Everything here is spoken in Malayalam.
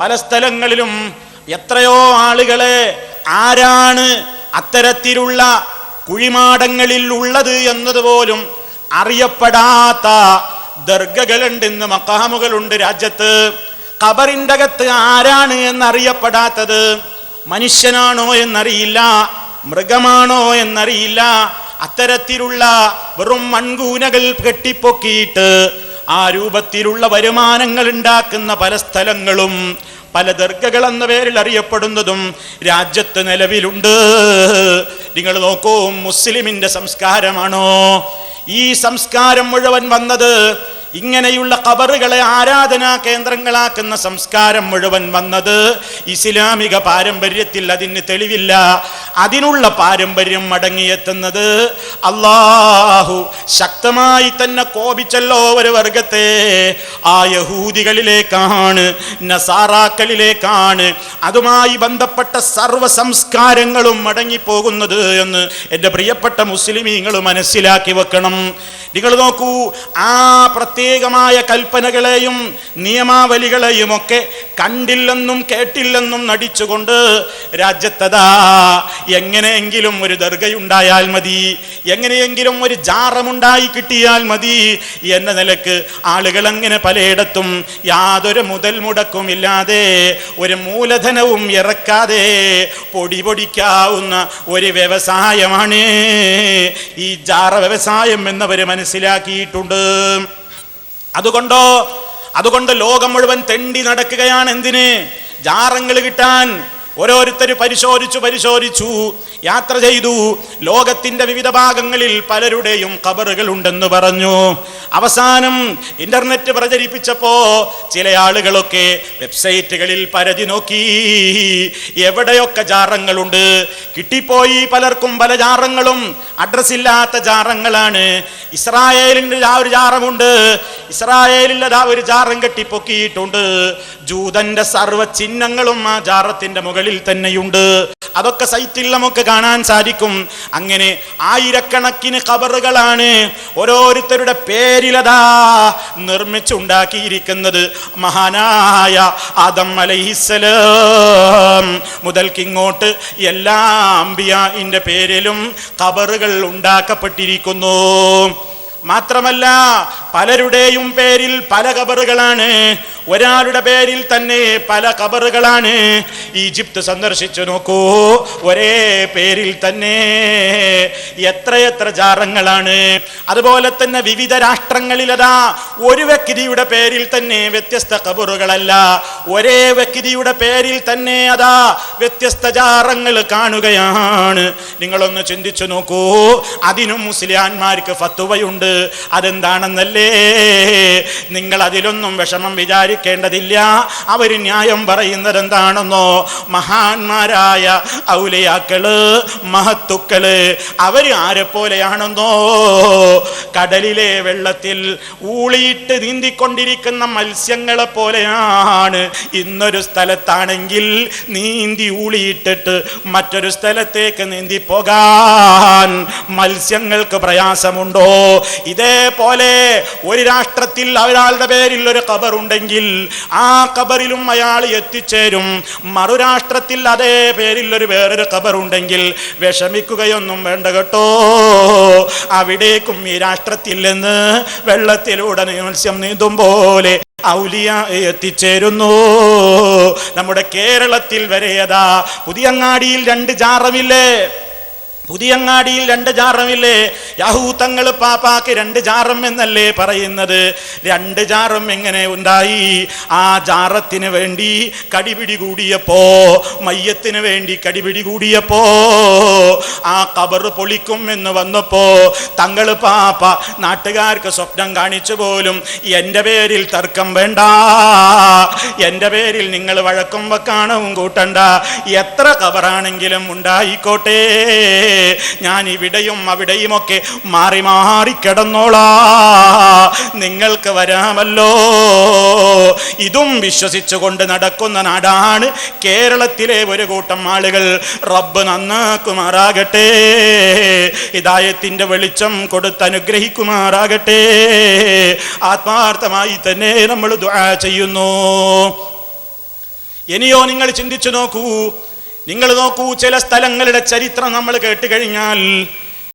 പല സ്ഥലങ്ങളിലും എത്രയോ ആളുകളെ ആരാണ് അത്തരത്തിലുള്ള കുഴിമാടങ്ങളിൽ ഉള്ളത് എന്നതുപോലും അറിയപ്പെടാത്ത ദർഗകളുണ്ട് ഇന്ന് മക്കാമുകളുണ്ട് രാജ്യത്ത്. ഖബറിന്റെ അകത്ത് ആരാണ് എന്നറിയപ്പെടാത്തത്? മനുഷ്യനാണോ എന്നറിയില്ല മൃഗമാണോ എന്നറിയില്ല. അത്തരത്തിലുള്ള വെറും മൺകൂനകൾ കെട്ടിപ്പൊക്കിയിട്ട് ആ രൂപത്തിലുള്ള വരുമാനങ്ങൾ ഉണ്ടാക്കുന്ന പല സ്ഥലങ്ങളും പല ദർഗകൾ എന്ന പേരിൽ അറിയപ്പെടുന്നതും രാജ്യത്ത് നിലവിലുണ്ട്. നിങ്ങൾ നോക്കൂ മുസ്ലിമിന്റെ സംസ്കാരമാണോ? ഈ സംസ്കാരം മുഴുവൻ വന്നത് ഇങ്ങനെയുള്ള കബറുകളെ ആരാധനാ കേന്ദ്രങ്ങളാക്കുന്ന സംസ്കാരം മുഴുവൻ വന്നത് ഇസ്ലാമിക പാരമ്പര്യത്തിൽ അതിന് തെളിവില്ല. അതിനുള്ള പാരമ്പര്യം മടങ്ങിയെത്തുന്നത് അള്ളാഹു ശക്തമായി തന്നെ കോപിച്ചല്ലോ ഒരു വർഗത്തെ. ആ യഹൂദികളിലേക്കാണ് നസാറാക്കളിലേക്കാണ് അതുമായി ബന്ധപ്പെട്ട സർവ സംസ്കാരങ്ങളും മടങ്ങിപ്പോകുന്നത് എന്ന് എന്റെ പ്രിയപ്പെട്ട മുസ്ലിമീങ്ങൾ മനസ്സിലാക്കി വെക്കണം. നിങ്ങൾ നോക്കൂ ആ പ്രത്യേകമായ കൽപ്പനകളെയും നിയമാവലികളെയും ഒക്കെ കണ്ടില്ലെന്നും കേട്ടില്ലെന്നും നടിച്ചുകൊണ്ട് രാജ്യത്തതാ എങ്ങനെയെങ്കിലും ഒരു ദർഗയുണ്ടായാൽ മതി എങ്ങനെയെങ്കിലും ഒരു ജാറമുണ്ടായി കിട്ടിയാൽ മതി എന്ന നിലയ്ക്ക് ആളുകൾ അങ്ങനെ പലയിടത്തും യാതൊരു മുതൽ മുടക്കുമില്ലാതെ ഒരു മൂലധനവും ഇറക്കാതെ പൊടി പൊടിക്കാവുന്ന ഒരു വ്യവസായമാണ് ഈ ജാറ വ്യവസായം എന്നവർ മനസ്സിലാക്കിയിട്ടുണ്ട്. അതുകൊണ്ടോ? അതുകൊണ്ട് ലോകം മുഴുവൻ തെണ്ടി നടക്കുകയാണ് എന്തിന്? ജാറങ്ങൾ കിട്ടാൻ ഓരോരുത്തർ പരിശോധിച്ചു പരിശോധിച്ചു യാത്ര ചെയ്തു. ലോകത്തിന്റെ വിവിധ ഭാഗങ്ങളിൽ പലരുടെയും കബറുകൾ ഉണ്ടെന്ന് പറഞ്ഞു. അവസാനം ഇന്റർനെറ്റ് പ്രചരിപ്പിച്ചപ്പോൾ ചില ആളുകളൊക്കെ വെബ്സൈറ്റുകളിൽ പരതി നോക്കി. എവിടെയൊക്കെ ജാറങ്ങളുണ്ട്? കിട്ടിപ്പോയി പലർക്കും പല ജാറങ്ങളും. അഡ്രസ് ഇല്ലാത്ത ജാറങ്ങളാണ്. ഇസ്രായേലിന്റെ ആ ഒരു ജാറമുണ്ട്. ഇസ്രായേലിൽ അതാ ഒരു ജാറം കെട്ടിപ്പൊക്കിയിട്ടുണ്ട്. ജൂതന്റെ സർവ ചിഹ്നങ്ങളും ആ ജാറത്തിന്റെ മുകളിൽ തന്നെയുണ്ട്. അതൊക്കെ സൈറ്റിൽ നമുക്ക് കാണാൻ സാധിക്കും. അങ്ങനെ ആയിരക്കണക്കിന് കബറുകളാണ് ഓരോരുത്തരുടെ പേരിലതാ നിർമ്മിച്ചുണ്ടാക്കിയിരിക്കുന്നത്. മഹാനായ ആദം അലൈഹിസ്സലാം. മുതൽക്കിങ്ങോട്ട് എല്ലാ അമ്പിയാന്റെ പേരിലും കബറുകൾ ഉണ്ടാക്കപ്പെട്ടിരിക്കുന്നു. മാത്രമല്ല പലരുടെയും പേരിൽ പല കബറുകളാണ്. ഒരാളുടെ പേരിൽ തന്നെ പല കബറുകളാണ്. ഈജിപ്ത് സന്ദർശിച്ചു നോക്കൂ. ഒരേ പേരിൽ തന്നെ എത്രയെത്ര ജാറങ്ങളാണ്. അതുപോലെ തന്നെ വിവിധ രാഷ്ട്രങ്ങളിലതാ ഒരു വ്യക്തിയുടെ പേരിൽ തന്നെ വ്യത്യസ്ത കബറുകളല്ല. ഒരേ വ്യക്തിയുടെ പേരിൽ തന്നെ അതാ വ്യത്യസ്ത ജാറങ്ങൾ കാണുകയാണ്. നിങ്ങളൊന്ന് ചിന്തിച്ചു നോക്കൂ. അതിനും മുസ്ലിയാന്മാർക്ക് ഫത്തുവയുണ്ട്. അതെന്താണെന്നല്ലേ? നിങ്ങൾ അതിലൊന്നും വിഷമം വിചാരിക്കേണ്ടതില്ല. അവർ ന്യായം പറയുന്നത് എന്താണെന്നോ മഹാന്മാരായ ഔലയാക്കൾ മഹത്തുക്കൾ അവർ ആരെ പോലെയാണെന്നോ കടലിലെ വെള്ളത്തിൽ ഊളിയിട്ട് നീന്തിക്കൊണ്ടിരിക്കുന്ന മത്സ്യങ്ങളെ പോലെയാണ്. ഇന്നൊരു സ്ഥലത്താണെങ്കിൽ നീന്തി ഊളിയിട്ടിട്ട് മറ്റൊരു സ്ഥലത്തേക്ക് നീന്തി പോകാൻ മത്സ്യങ്ങൾക്ക് പ്രയാസമുണ്ടോ? ഇതേപോലെ ഒരു രാഷ്ട്രത്തിൽ ഒരാളുടെ പേരിൽ ഒരു ഖബറുണ്ടെങ്കിൽ ആ ഖബറിലും അയാൾ എത്തിച്ചേരും. മറുരാഷ്ട്രത്തിൽ അതേ പേരിൽ ഒരു വേറൊരു ഖബറുണ്ടെങ്കിൽ വിഷമിക്കുകയൊന്നും വേണ്ട കേട്ടോ. അവിടേക്കും ഈ രാഷ്ട്രത്തിൽ നിന്ന് വെള്ളത്തിലൂടെ മത്സ്യം നീന്തും പോലെ ഔലിയ എത്തിച്ചേരുന്നു. നമ്മുടെ കേരളത്തിൽ വരെയതാ പുതിയങ്ങാടിയിൽ രണ്ട് ജാറമില്ലേ? പുതിയങ്ങാടിയിൽ രണ്ട് ജാറമില്ലേ? യഹൂത്തങ്ങൾ പാപ്പാക്ക് രണ്ട് ജാറം എന്നല്ലേ പറയുന്നത്? രണ്ട് ജാറം എങ്ങനെ ഉണ്ടായി? ആ ജാറത്തിന് വേണ്ടി കടിപിടി കൂടിയപ്പോ മയ്യത്തിന് വേണ്ടി കടിപിടി കൂടിയപ്പോ ആ കബർ പൊളിക്കും എന്ന് വന്നപ്പോ തങ്ങൾ പാപ്പ നാട്ടുകാർക്ക് സ്വപ്നം കാണിച്ചു പോലും എന്റെ പേരിൽ തർക്കം വേണ്ട. എന്റെ പേരിൽ നിങ്ങൾ വഴക്കും വക്കാണവും കൂട്ടണ്ട. എത്ര കവറാണെങ്കിലും ഉണ്ടായിക്കോട്ടെ. ഞാൻ ഇവിടെയും അവിടെയുമൊക്കെ മാറി മാറി കിടന്നോളാ. നിങ്ങൾക്ക് വരാമല്ലോ. ഇതും വിശ്വസിച്ചുകൊണ്ട് നടക്കുന്ന നാടാണ് കേരളത്തിലെ ഒരു കൂട്ടം ആളുകൾ. റബ്ബ് നന്നാക്കുമാറാകട്ടെ. ഹിദായത്തിന്റെ വെളിച്ചം കൊടുത്ത് അനുഗ്രഹിക്കുമാറാകട്ടെ. ആത്മാർത്ഥമായി തന്നെ നമ്മൾ ദുആ ചെയ്യുന്നു. ഇനിയോ നിങ്ങൾ ചിന്തിച്ചു നോക്കൂ. നിങ്ങൾ നോക്കൂ ചില സ്ഥലങ്ങളുടെ ചരിത്രം നമ്മൾ കേട്ട് കഴിഞ്ഞാൽ